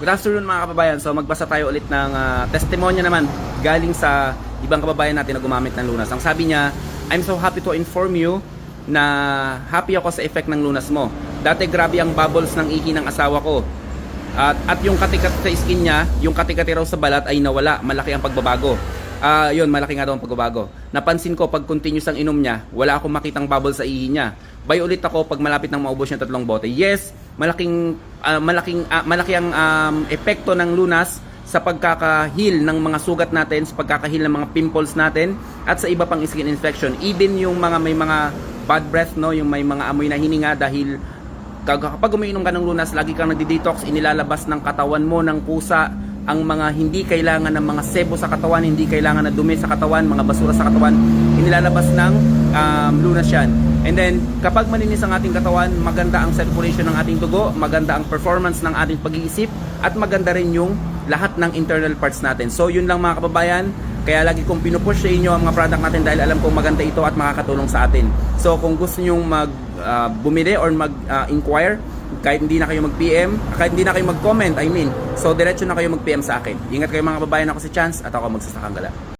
Good afternoon mga kababayan. So magbasa tayo ulit ng ah, testimonya naman galing sa ibang kababayan natin na gumamit ng lunas. Ang sabi niya, I'm so happy to inform you na happy ako sa effect ng lunas mo. Dati grabe ang bubbles ng iki ng asawa ko. At, at yung katikat sa skin niya, yung katikati raw sa balat ay nawala. Malaki ang pagbabago. Ah, yun, malaki nga daw ang pagbabago. Napansin ko pag continuous ang inom niya, wala akong makitang bubble sa ihi niya. Bay ulit ako pag malapit nang maubos yung tatlong bote. Yes, malaking ah, malaking ah, malaki ang um, epekto ng lunas sa pagkakahil ng mga sugat natin, sa pagkakahil ng mga pimples natin at sa iba pang skin infection. Even yung mga may mga bad breath no, yung may mga amoy na hininga dahil kapag umiinom ka ng lunas, lagi kang nagdi-detox, inilalabas ng katawan mo ng kusa ang mga hindi kailangan ng mga sebo sa katawan, hindi kailangan na dumi sa katawan, mga basura sa katawan, inilalabas ng um, lunas yan. And then, kapag maninis ang ating katawan, maganda ang circulation ng ating dugo, maganda ang performance ng ating pag-iisip, at maganda rin yung lahat ng internal parts natin. So, yun lang mga kababayan, kaya lagi kong pinupush sa inyo ang mga product natin dahil alam kong maganda ito at makakatulong sa atin. So kung gusto nyo mag ah, bumili or mag-inquire, kahit hindi na kayo mag-PM, kahit hindi na kayo mag-comment, I mean. So diretso na kayo mag-PM sa akin. Ingat kayo mga kababayan ako si Chance at ako magsasakang gala.